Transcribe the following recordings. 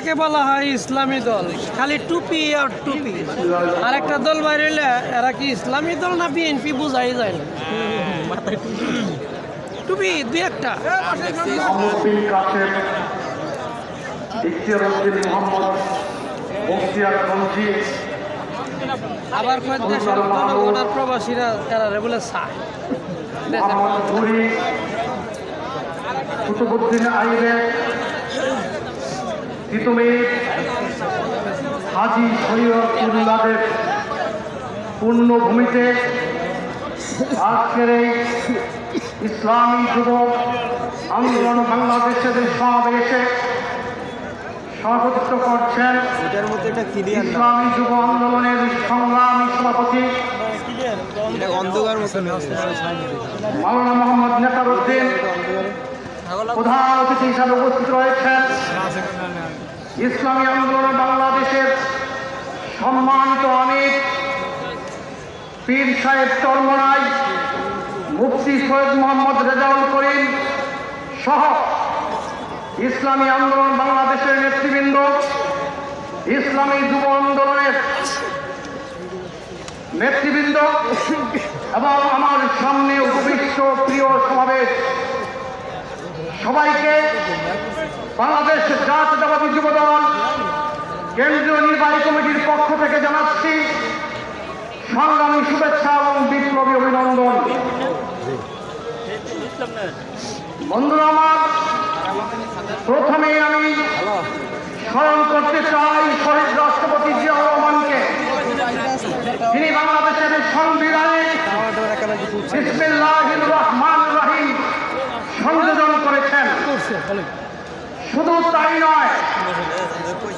এটাকে বলা হয় ইসলামী দল খালি টুপি আর টুপি। আর একটা দল বাইরে এরা কি ইসলামী দল না বিএনপি বোঝাই যায় না? টুপি দুই একটা। আবার কয়েক দেশের জনগণ আর প্রবাসীরা এরা বলে চায়। কুতুবুদ্দিন তিতুমির হাজি শরীয়তুল্লাদের পূর্ণভূমিতে আজকের এই ইসলামী যুব আন্দোলন বাংলাদেশের সমাবেশে সভাপতিত্ব করছেন ইসলামী যুব আন্দোলনের সংগ্রামী সভাপতি মাওলানা মোহাম্মদ নেতারুদ্দিন প্রধান অতিথি হিসাবে উপস্থিত রয়েছেন ইসলামী আন্দোলন বাংলাদেশের সম্মানিত আমির পীর সাহেব চরমনাই মুফতি সৈয়দ মোহাম্মদ রেজাউল করিম সহ ইসলামী আন্দোলন বাংলাদেশের নেতৃবৃন্দ, ইসলামী যুব আন্দোলনের নেতৃবৃন্দ এবং আমার সামনে উপবিষ্ট প্রিয় সমাবেশ সবাইকে বাংলাদেশ জাতীয়তাবাদী যুব দল কেন্দ্রীয় নির্বাহী কমিটির পক্ষ থেকে জানাচ্ছি সংগ্রামী শুভেচ্ছা এবং বিপ্লবী অভিনন্দন। বন্ধুরা আমার প্রথমে আমি স্মরণ করতে চাই শহীদ রাষ্ট্রপতি জিয়াউর রহমানকে তিনি বাংলাদেশের সংবিধানে বিসমিল্লাহির রহমানির রহিম সংযোজন করেছেন করছে বলেন শুধু তাই নয়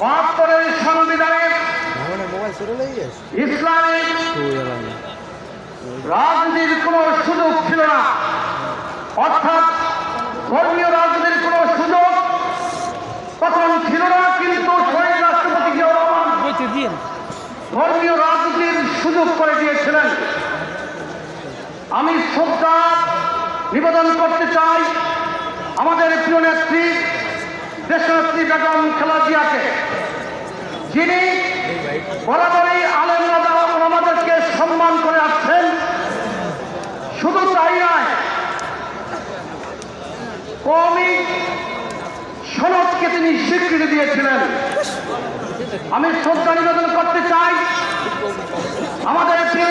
বাহাত্তরের সংবিধানে গেছে? ইসলামিক রাজনীতির কোনো সুযোগ ছিল না। অর্থাৎ ধর্মীয় রাজনীতির কোনো সুযোগ তখন ছিল না কিন্তু শহীদ রাষ্ট্রপতি ধর্মীয় রাজনীতির সুযোগ করে দিয়েছিলেন। আমি শ্রদ্ধা নিবেদন করতে চাই আমাদের প্রিয় নেত্রী, দেশনেত্রী বেগম খেলাজিয়াকে যিনি বরাবরই আলেম আমাদেরকে সম্মান করে আসছেন, শুধু তাই নয় কমি সনদকে তিনি স্বীকৃতি দিয়েছিলেন। আমি শ্রদ্ধা নিবেদন করতে চাই, আমাদের প্রিয়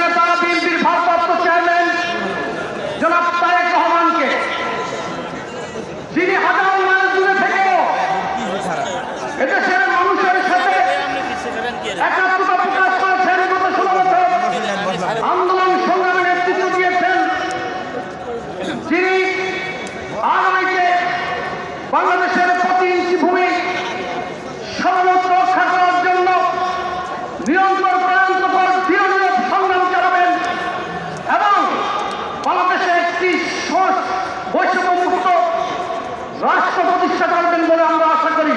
রাষ্ট্র প্রতিষ্ঠা করবেন বলে আমরা আশা করি।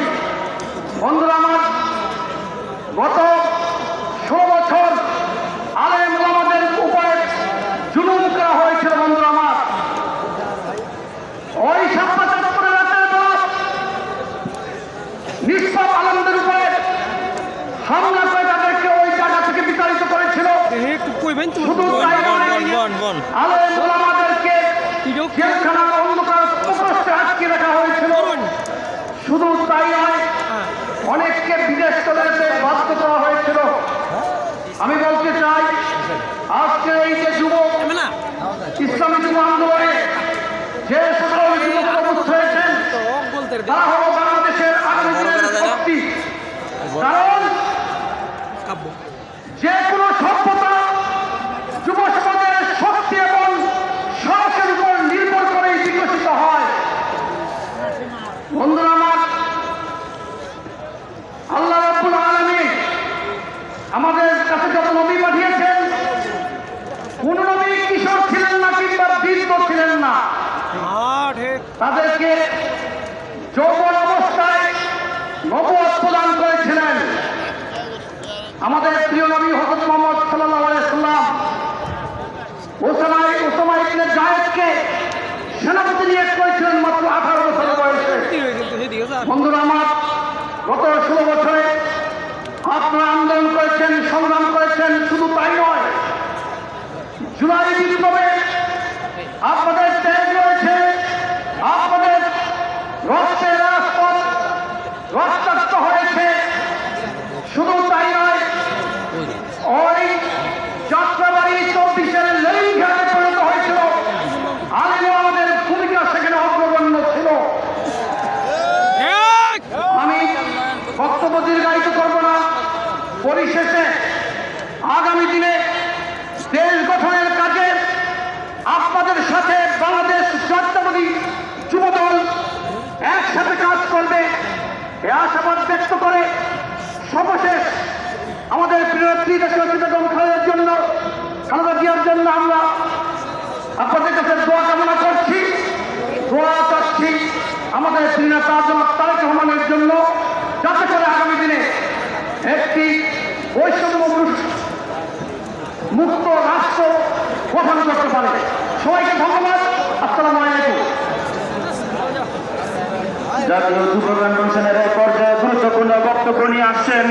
বন্ধুরা আমার গত ষোলো বছর আলেম আমাদের উপরে জুলুম করা হয়েছিল বন্ধুরা আমার। ওই সাপ্তাহ চাঁদপুরের রাতের বেলা নিষ্পাপ আলমদের উপরে হামলা করে তাদেরকে ওই জায়গা থেকে বিতাড়িত করেছিল। একটু কইবেন তো। শুধু আলেম বলতে তারা হলো জায়েদকে সেনাপতি নিয়োগ করেছিলেন মাত্র আঠারো বছর বয়সে। বন্ধুরা আমার গত ষোলো বছরে আপনারা আন্দোলন করেছেন, সংগ্রাম করেছেন, শুধু তাই নয়, জুলাই বিপ্লবে আপনাদের ত্যাগ রয়েছে, আপনাদের রক্তের রাজপথ রক্তাক্ত হয়েছে শুধু তাই নয় ওই যাত্রাবাড়ি চব্বিশের লেলিং ঘাটে পরিণত হয়েছিল আলিম আমাদের ভূমিকা সেখানে অগ্রগণ্য ছিল আমি বক্তব্য দীর্ঘায়িত করব না পরিশেষে আগামী দিনে দেশ গঠনের কাজে আপনাদের সাথে বাংলাদেশ জাতীয়বাদী যুবদল একসাথে কাজ করবে। এ আশাবাদ ব্যক্ত করে সর্বশেষ আমাদের প্রিয় বেগম খালেদার জন্য খালেদা জিয়ার জন্য আমরা আপনাদের কাছে দোয়া কামনা করছি। দোয়া চাচ্ছি আমাদের প্রিয় তাজমা তারেক রহমানের জন্য, যাতে করে আগামী দিনে একটি বৈষম্য মুক্ত- রাষ্ট্র গঠন করতে পারে। সবাইকে ধন্যবাদ। আসসালামু আলাইকুম। জাতীয় যুব কনভেনশনের এক পর্যায়ে গুরুত্বপূর্ণ বক্তব্য নিয়ে আসছেন